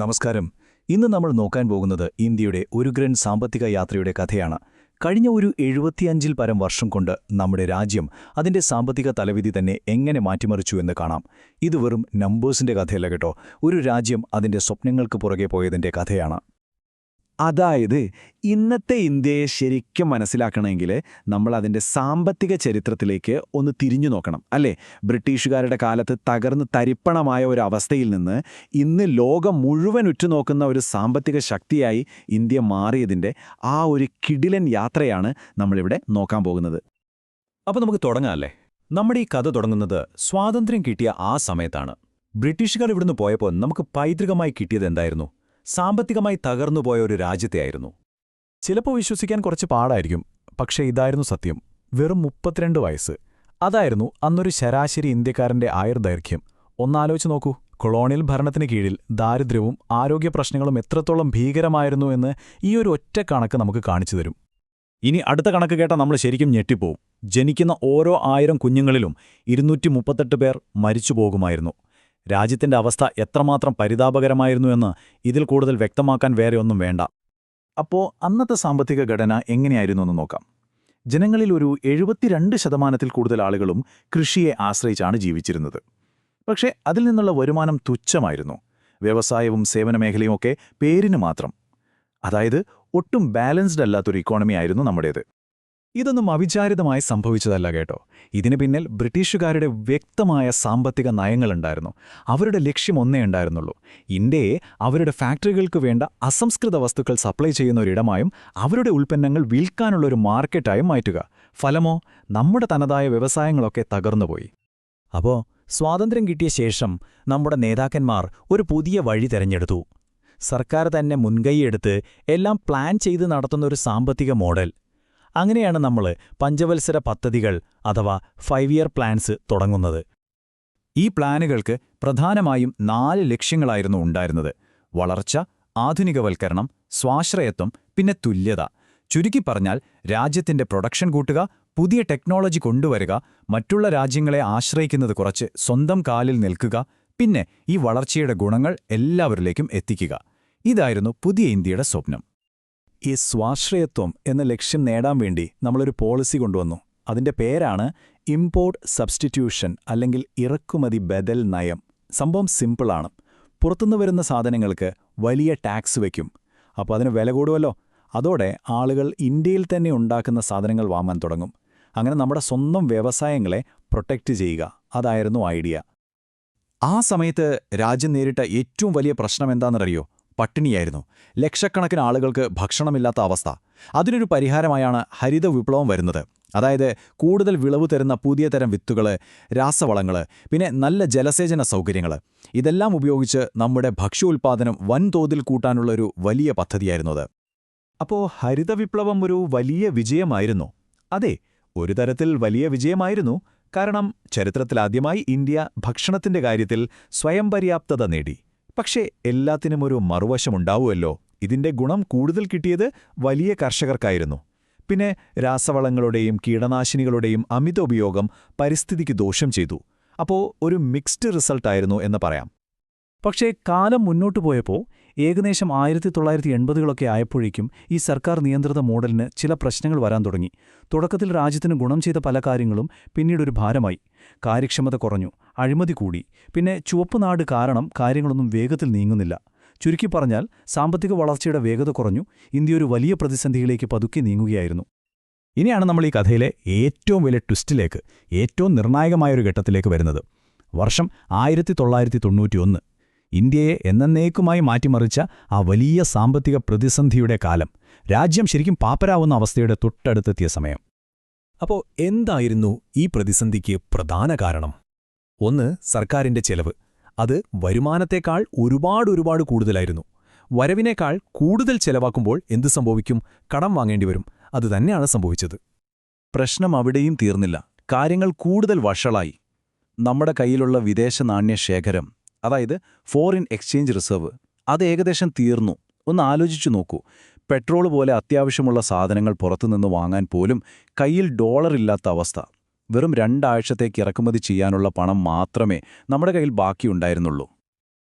നമസ്കാരം. ഇന്ന് നമ്മൾ നോക്കാൻ പോകുന്നത് ഇന്ത്യയുടെ ഒരു ഗ്രൻ സാമ്പത്തിക യാത്രയുടെ കഥയാണ്. കഴിഞ്ഞ ഒരു എഴുപത്തിയഞ്ചിൽ പരം വർഷം കൊണ്ട് നമ്മുടെ രാജ്യം അതിന്റെ സാമ്പത്തിക തലവിധി തന്നെ എങ്ങനെ മാറ്റിമറിച്ചു എന്ന് കാണാം. ഇത് വെറും നമ്പേഴ്സിന്റെ കഥയല്ല കേട്ടോ. ഒരു രാജ്യം അതിന്റെ സ്വപ്നങ്ങൾക്ക് പുറകെ പോയതിന്റെ കഥയാണ്. അതായത് ഇന്നത്തെ ഇന്ത്യയെ ശരിക്കും മനസ്സിലാക്കണമെങ്കിൽ നമ്മൾ അതിന്റെ സാമ്പത്തിക ചരിത്രത്തിലേക്ക് ഒന്ന് തിരിഞ്ഞു നോക്കണം അല്ലേ? ബ്രിട്ടീഷുകാരുടെ കാലത്ത് തകർന്ന് തരിപ്പണമായ ഒരു അവസ്ഥയിൽ നിന്ന് ഇന്ന് ലോകം മുഴുവൻ ഉറ്റുനോക്കുന്ന ഒരു സാമ്പത്തിക ശക്തിയായി ഇന്ത്യ മാറിയതിന്റെ ആ ഒരു കിടിലൻ യാത്രയാണ് നമ്മളിവിടെ നോക്കാൻ പോകുന്നത്. അപ്പോൾ നമുക്ക് തുടങ്ങാമല്ലേ നമ്മുടെ ഈ കഥ തുടങ്ങുന്നത് സ്വാതന്ത്ര്യം കിട്ടിയ ആ സമയത്താണ്. ബ്രിട്ടീഷുകാർ ഇവിടുന്ന് പോയപ്പോൾ നമുക്ക് പൈതൃകമായി കിട്ടിയത് എന്തായിരുന്നു? സാമ്പത്തികമായി തകർന്നുപോയ ഒരു രാജ്യത്തെയായിരുന്നു. ചിലപ്പോൾ വിശ്വസിക്കാൻ കുറച്ച് പാടായിരിക്കും പക്ഷേ ഇതായിരുന്നു സത്യം. വെറും മുപ്പത്തിരണ്ട് വയസ്സ്. അതായിരുന്നു അന്നൊരു ശരാശരി ഇന്ത്യക്കാരന്റെ ആയുർദൈർഘ്യം. ഒന്നാലോചിച്ച് നോക്കൂ കൊളോണിയൽ ഭരണത്തിന് കീഴിൽ ദാരിദ്ര്യവും ആരോഗ്യ പ്രശ്നങ്ങളും എത്രത്തോളം ഭീകരമായിരുന്നു എന്ന് ഈ ഒരു ഒറ്റ കണക്ക് നമുക്ക് കാണിച്ചു തരും. ഇനി അടുത്ത കണക്ക് കേട്ടാൽ നമ്മൾ ശരിക്കും ഞെട്ടിപ്പോവും. ജനിക്കുന്ന ഓരോ ആയിരം കുഞ്ഞുങ്ങളിലും ഇരുന്നൂറ്റി പേർ മരിച്ചു പോകുമായിരുന്നു രാജ്യത്തിന്റെ അവസ്ഥ എത്രമാത്രം പരിതാപകരമായിരുന്നു എന്ന് ഇതിൽ കൂടുതൽ വ്യക്തമാക്കാൻ വേറെ ഒന്നും വേണ്ട. അപ്പോ അന്നത്തെ സാമ്പത്തിക ഘടന എങ്ങനെയായിരുന്നു എന്ന് നോക്കാം. ജനങ്ങളിൽ ഒരു എഴുപത്തിരണ്ട് ശതമാനത്തിൽ കൂടുതൽ ആളുകളും കൃഷിയെ ആശ്രയിച്ചാണ് ജീവിച്ചിരുന്നത്. പക്ഷേ അതിൽ നിന്നുള്ള വരുമാനം തുച്ഛമായിരുന്നു. വ്യവസായവും സേവന മേഖലയും ഒക്കെ പേരിന് മാത്രം. അതായത് ഒട്ടും ബാലൻസ്ഡ് അല്ലാത്തൊരു ഇക്കോണമി ആയിരുന്നു നമ്മുടേത്. ഇതൊന്നും അവിചാരിതമായി സംഭവിച്ചതല്ല കേട്ടോ. ഇതിന് പിന്നിൽ ബ്രിട്ടീഷുകാരുടെ വ്യക്തമായ സാമ്പത്തിക നയങ്ങളുണ്ടായിരുന്നു. അവരുടെ ലക്ഷ്യം ഒന്നേ ഉണ്ടായിരുന്നുള്ളൂ. ഇന്ത്യയെ അവരുടെ ഫാക്ടറികൾക്ക് വേണ്ട അസംസ്കൃത വസ്തുക്കൾ സപ്ലൈ ചെയ്യുന്ന ഒരിടമായും അവരുടെ ഉൽപ്പന്നങ്ങൾ വിൽക്കാനുള്ള ഒരു മാർക്കറ്റായും മാറ്റുക. ഫലമോ? നമ്മുടെ തനതായ വ്യവസായങ്ങളൊക്കെ തകർന്നുപോയി. അപ്പോൾ സ്വാതന്ത്ര്യം കിട്ടിയ ശേഷം നമ്മുടെ നേതാക്കന്മാർ ഒരു പുതിയ വഴി തെരഞ്ഞെടുത്തു. സർക്കാർ തന്നെ മുൻകൈയെടുത്ത് എല്ലാം പ്ലാൻ ചെയ്ത് നടത്തുന്ന ഒരു സാമ്പത്തിക മോഡൽ. അങ്ങനെയാണ് നമ്മൾ പഞ്ചവത്സര പദ്ധതികൾ അഥവാ ഫൈവ് ഇയർ പ്ലാൻസ് തുടങ്ങുന്നത്. ഈ പ്ലാനുകൾക്ക് പ്രധാനമായും നാല് ലക്ഷ്യങ്ങളായിരുന്നു ഉണ്ടായിരുന്നത്. വളർച്ച ആധുനികവൽക്കരണം സ്വാശ്രയത്വം പിന്നെ തുല്യത. ചുരുക്കി പറഞ്ഞാൽ രാജ്യത്തിന്റെ പ്രൊഡക്ഷൻ കൂട്ടുക പുതിയ ടെക്നോളജി കൊണ്ടുവരിക മറ്റുള്ള രാജ്യങ്ങളെ ആശ്രയിക്കുന്നത് കുറച്ച് സ്വന്തം കാലിൽ നിൽക്കുക പിന്നെ ഈ വളർച്ചയുടെ ഗുണങ്ങൾ എല്ലാവരിലേക്കും എത്തിക്കുക. ഇതായിരുന്നു പുതിയ ഇന്ത്യയുടെ സ്വപ്നം. ഈ സ്വാശ്രയത്വം എന്ന ലക്ഷ്യം നേടാൻ വേണ്ടി നമ്മളൊരു പോളിസി കൊണ്ടുവന്നു. അതിന്റെ പേരാണ് ഇമ്പോർട്ട് സബ്സ്റ്റിറ്റ്യൂഷൻ അല്ലെങ്കിൽ ഇറക്കുമതി ബദൽ നയം. സംഭവം സിമ്പിളാണ് പുറത്തുനിന്ന് വരുന്ന സാധനങ്ങൾക്ക് വലിയ ടാക്സ് വയ്ക്കും. അപ്പോൾ അതിന് വില കൂടുമല്ലോ. അതോടെ ആളുകൾ ഇന്ത്യയിൽ തന്നെ ഉണ്ടാക്കുന്ന സാധനങ്ങൾ വാങ്ങാൻ തുടങ്ങും. അങ്ങനെ നമ്മുടെ സ്വന്തം വ്യവസായങ്ങളെ പ്രൊട്ടക്റ്റ് ചെയ്യുക. അതായിരുന്നു ഐഡിയ ആ സമയത്ത് രാജ്യം നേരിട്ട ഏറ്റവും വലിയ പ്രശ്നം എന്താണെന്നറിയോ? പട്ടിണിയായിരുന്നു. ലക്ഷക്കണക്കിന് ആളുകൾക്ക് ഭക്ഷണമില്ലാത്ത അവസ്ഥ. അതിനൊരു പരിഹാരമായാണ് ഹരിത വിപ്ലവം വരുന്നത്. അതായത് കൂടുതൽ വിളവ് തരുന്ന പുതിയ തരം വിത്തുകൾ രാസവളങ്ങൾ പിന്നെ നല്ല ജലസേചന സൗകര്യങ്ങൾ ഇതെല്ലാം ഉപയോഗിച്ച് നമ്മുടെ ഭക്ഷ്യോൽപാദനം വൻതോതിൽ കൂട്ടാനുള്ള ഒരു വലിയ പദ്ധതിയായിരുന്നത് അപ്പോൾ ഹരിത വിപ്ലവം ഒരു വലിയ വിജയമായിരുന്നു? അതെ ഒരു തരത്തിൽ വലിയ വിജയമായിരുന്നു. കാരണം ചരിത്രത്തിലാദ്യമായി ഇന്ത്യ ഭക്ഷണത്തിന്റെ കാര്യത്തിൽ സ്വയം പര്യാപ്തത നേടി. പക്ഷേ എല്ലാത്തിനും ഒരു മറുവശമുണ്ടാവുമല്ലോ ഇതിന്റെ ഗുണം കൂടുതൽ കിട്ടിയത് വലിയ കർഷകർക്കായിരുന്നു. പിന്നെ രാസവളങ്ങളുടെയും കീടനാശിനികളുടെയും അമിത ഉപയോഗം പരിസ്ഥിതിക്ക് ദോഷം ചെയ്തു. അപ്പോൾ ഒരു മിക്സ്ഡ് റിസൾട്ടായിരുന്നു എന്ന് പറയാം. പക്ഷേ കാലം മുന്നോട്ടു പോയപ്പോൾ ഏകദേശം ആയിരത്തി തൊള്ളായിരത്തി എൺപതുകളൊക്കെ ആയപ്പോഴേക്കും ഈ സർക്കാർ നിയന്ത്രിത മോഡലിന് ചില പ്രശ്നങ്ങൾ വരാൻ തുടങ്ങി. തുടക്കത്തിൽ രാജ്യത്തിന് ഗുണം ചെയ്ത പല കാര്യങ്ങളും പിന്നീടൊരു ഭാരമായി. കാര്യക്ഷമത കുറഞ്ഞു അഴിമതി കൂടി. പിന്നെ ചുവപ്പ് നാട് കാരണം കാര്യങ്ങളൊന്നും വേഗത്തിൽ നീങ്ങുന്നില്ല. ചുരുക്കി പറഞ്ഞാൽ സാമ്പത്തിക വളർച്ചയുടെ വേഗത കുറഞ്ഞു ഇന്ത്യ ഒരു വലിയ പ്രതിസന്ധിയിലേക്ക് പതുക്കെ നീങ്ങുകയായിരുന്നു. ഇനിയാണ് നമ്മൾ ഈ കഥയിലെ ഏറ്റവും വലിയ ട്വിസ്റ്റിലേക്ക് ഏറ്റവും നിർണായകമായൊരു ഘട്ടത്തിലേക്ക് വരുന്നത്. വർഷം ആയിരത്തി തൊള്ളായിരത്തി തൊണ്ണൂറ്റിയൊന്ന് ഇന്ത്യയെ എന്നേക്കുമായി മാറ്റിമറിച്ച ആ വലിയ സാമ്പത്തിക പ്രതിസന്ധിയുടെ കാലം രാജ്യം ശരിക്കും പാപ്പരാവുന്ന അവസ്ഥയുടെ തൊട്ടടുത്തെത്തിയ സമയം. അപ്പോൾ എന്തായിരുന്നു ഈ പ്രതിസന്ധിക്ക് പ്രധാന കാരണം? ഒന്ന് സർക്കാരിന്റെ ചെലവ്. അത് വരുമാനത്തേക്കാൾ ഒരുപാട് ഒരുപാട് കൂടുതലായിരുന്നു. വരവിനേക്കാൾ കൂടുതൽ ചെലവാക്കുമ്പോൾ എന്തു സംഭവിക്കും? കടം വാങ്ങേണ്ടി വരും. അതുതന്നെയാണ് സംഭവിച്ചത്. പ്രശ്നം അവിടെയും തീർന്നില്ല. കാര്യങ്ങൾ കൂടുതൽ വഷളായി. നമ്മുടെ കയ്യിലുള്ള വിദേശ നാണ്യശേഖരം അതായത് ഫോറിൻ എക്സ്ചേഞ്ച് റിസർവ് അത് ഏകദേശം തീർന്നു. ഒന്ന് ആലോചിച്ചു നോക്കൂ. പെട്രോൾ പോലെ അത്യാവശ്യമുള്ള സാധനങ്ങൾ പുറത്തുനിന്ന് വാങ്ങാൻ പോലും കയ്യിൽ ഡോളർ ഇല്ലാത്ത അവസ്ഥ. വെറും രണ്ടാഴ്ചത്തേക്ക് ഇറക്കുമതി ചെയ്യാനുള്ള പണം മാത്രമേ നമ്മുടെ കയ്യിൽ ബാക്കിയുണ്ടായിരുന്നുള്ളൂ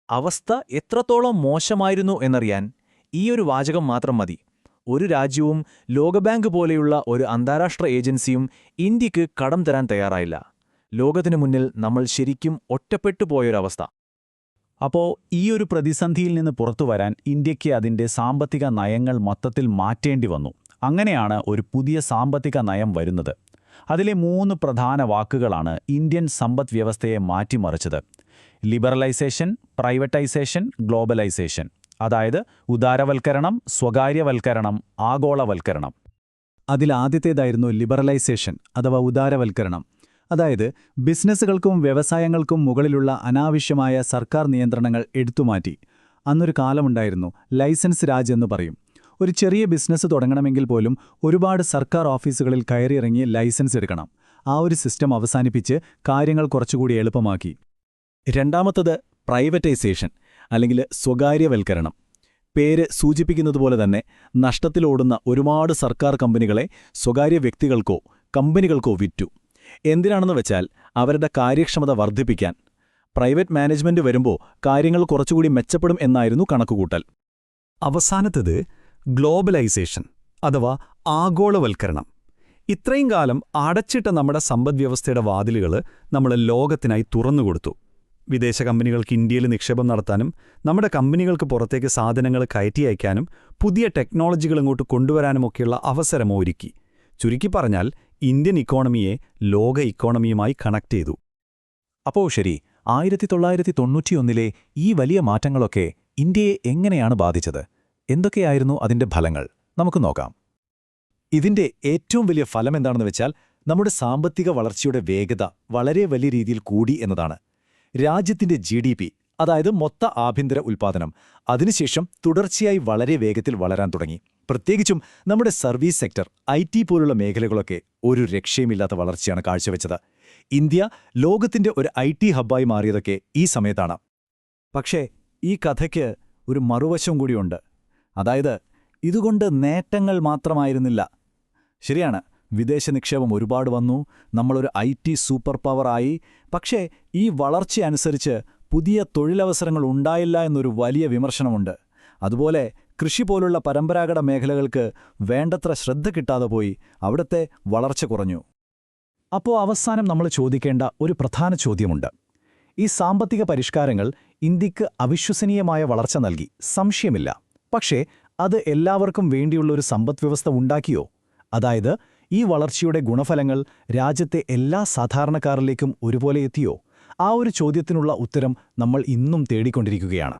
അവസ്ഥ എത്രത്തോളം മോശമായിരുന്നു എന്നറിയാൻ ഈ ഒരു വാചകം മാത്രം മതി. ഒരു രാജ്യവും ലോകബാങ്ക് പോലെയുള്ള ഒരു അന്താരാഷ്ട്ര ഏജൻസിയും ഇന്ത്യയ്ക്ക് കടം തരാൻ തയ്യാറായില്ല. ലോകത്തിനു മുന്നിൽ നമ്മൾ ശരിക്കും ഒറ്റപ്പെട്ടു പോയൊരവസ്ഥ. അപ്പോ ഈ ഒരു പ്രതിസന്ധിയിൽ നിന്ന് പുറത്തു വരാൻ ഇന്ത്യയ്ക്ക് അതിന്റെ സാമ്പത്തിക നയങ്ങൾ മൊത്തത്തിൽ മാറ്റേണ്ടി വന്നു. അങ്ങനെയാണ് ഒരു പുതിയ സാമ്പത്തിക നയം വരുന്നത്. അതിലെ മൂന്ന് പ്രധാന വാക്കുകളാണ് ഇന്ത്യൻ സമ്പദ് വ്യവസ്ഥയെ മാറ്റിമറിച്ചത്. Liberalisation privatisation globalisation. അതായത് ഉദാരവൽക്കരണം സ്വകാര്യവൽക്കരണം ആഗോളവൽക്കരണം. അതിലാദ്യത്തേതായിരുന്നു ലിബറലൈസേഷൻ അഥവാ ഉദാരവൽക്കരണം. അതായത് ബിസിനസ്സുകൾക്കും വ്യവസായങ്ങൾക്കും മുകളിലുള്ള അനാവശ്യമായ സർക്കാർ നിയന്ത്രണങ്ങൾ എടുത്തുമാറ്റി. അന്നൊരു കാലമുണ്ടായിരുന്നു ലൈസൻസ് രാജ് എന്ന് പറയും. ഒരു ചെറിയ ബിസിനസ് തുടങ്ങണമെങ്കിൽ പോലും ഒരുപാട് സർക്കാർ ഓഫീസുകളിൽ കയറിയിറങ്ങി ലൈസൻസ് എടുക്കണം. ആ ഒരു സിസ്റ്റം അവസാനിപ്പിച്ച് കാര്യങ്ങൾ കുറച്ചുകൂടി എളുപ്പമാക്കി. രണ്ടാമത്തത് പ്രൈവറ്റൈസേഷൻ അല്ലെങ്കിൽ സ്വകാര്യവൽക്കരണം. പേര് സൂചിപ്പിക്കുന്നതുപോലെ തന്നെ നഷ്ടത്തിലോടുന്ന ഒരുപാട് സർക്കാർ കമ്പനികളെ സ്വകാര്യ വ്യക്തികൾക്കോ കമ്പനികൾക്കോ വിറ്റു. എന്തിനാണെന്ന് വെച്ചാൽ അവരുടെ കാര്യക്ഷമത വർദ്ധിപ്പിക്കാൻ. പ്രൈവറ്റ് മാനേജ്മെന്റ് വരുമ്പോൾ കാര്യങ്ങൾ കുറച്ചുകൂടി മെച്ചപ്പെടും എന്നായിരുന്നു കണക്കുകൂട്ടൽ. അവസാനത്തത് ഗ്ലോബലൈസേഷൻ അഥവാ ആഗോളവൽക്കരണം. ഇത്രയും കാലം അടച്ചിട്ട നമ്മുടെ സമ്പദ്വ്യവസ്ഥയുടെ വാതിലുകൾ നമ്മൾ ലോകത്തിനായി തുറന്നുകൊടുത്തു വിദേശ കമ്പനികൾക്ക് ഇന്ത്യയിൽ നിക്ഷേപം നടത്താനും നമ്മുടെ കമ്പനികൾക്ക് പുറത്തേക്ക് സാധനങ്ങൾ കയറ്റി അയക്കാനും പുതിയ ടെക്നോളജികൾ ഇങ്ങോട്ട് കൊണ്ടുവരാനുമൊക്കെയുള്ള അവസരം ഒരുക്കി. ചുരുക്കി പറഞ്ഞാൽ ഇന്ത്യൻ ഇക്കോണമിയെ ലോക ഇക്കോണമിയുമായി കണക്ട് ചെയ്തു. അപ്പോ ശരി ആയിരത്തി തൊള്ളായിരത്തി തൊണ്ണൂറ്റിയൊന്നിലെ ഈ വലിയ മാറ്റങ്ങളൊക്കെ ഇന്ത്യയെ എങ്ങനെയാണ് ബാധിച്ചത്? എന്തൊക്കെയായിരുന്നു അതിന്റെ ഫലങ്ങൾ? നമുക്ക് നോക്കാം. ഇതിന്റെ ഏറ്റവും വലിയ ഫലം എന്താണെന്ന് വെച്ചാൽ നമ്മുടെ സാമ്പത്തിക വളർച്ചയുടെ വേഗത വളരെ വലിയ രീതിയിൽ കൂടി എന്നതാണ്. രാജ്യത്തിന്റെ ജി അതായത് മൊത്ത ആഭ്യന്തര ഉൽപ്പാദനം അതിനുശേഷം തുടർച്ചയായി വളരെ വേഗത്തിൽ വളരാൻ തുടങ്ങി. പ്രത്യേകിച്ചും നമ്മുടെ സർവീസ് സെക്ടർ ഐ ടി പോലുള്ള മേഖലകളൊക്കെ ഒരു രക്ഷയുമില്ലാത്ത വളർച്ചയാണ് കാഴ്ചവെച്ചത്. ഇന്ത്യ ലോകത്തിന്റെ ഒരു ഐ ടി ഹബ്ബായി മാറിയതൊക്കെ ഈ സമയത്താണ്. പക്ഷേ ഈ കഥയ്ക്ക് ഒരു മറുവശം കൂടിയുണ്ട്. അതായത് ഇതുകൊണ്ട് നേട്ടങ്ങൾ മാത്രമായിരുന്നില്ല. ശരിയാണ് വിദേശ നിക്ഷേപം ഒരുപാട് വന്നു നമ്മളൊരു ഐ ടി സൂപ്പർ പവറായി. പക്ഷേ ഈ വളർച്ചയനുസരിച്ച് പുതിയ തൊഴിലവസരങ്ങൾ ഉണ്ടായില്ല എന്നൊരു വലിയ വിമർശനമുണ്ട്. അതുപോലെ കൃഷി പോലുള്ള പരമ്പരാഗത മേഖലകൾക്ക് വേണ്ടത്ര ശ്രദ്ധ കിട്ടാതെ പോയി അവിടത്തെ വളർച്ച കുറഞ്ഞു. അപ്പോൾ അവസാനം നമ്മൾ ചോദിക്കേണ്ട ഒരു പ്രധാന ചോദ്യമുണ്ട്. ഈ സാമ്പത്തിക പരിഷ്കാരങ്ങൾ ഇന്ത്യയ്ക്ക് അവിശ്വസനീയമായ വളർച്ച നൽകി. സംശയമില്ല. പക്ഷേ അത് എല്ലാവർക്കും വേണ്ടിയുള്ള ഒരു സമ്പദ്വ്യവസ്ഥ ഉണ്ടാക്കിയോ? അതായത് ഈ വളർച്ചയുടെ ഗുണഫലങ്ങൾ രാജ്യത്തെ എല്ലാ സാധാരണക്കാരിലേക്കും ഒരുപോലെ എത്തിയോ? ആ ഒരു ചോദ്യത്തിനുള്ള ഉത്തരം നമ്മൾ ഇന്നും തേടിക്കൊണ്ടിരിക്കുകയാണ്.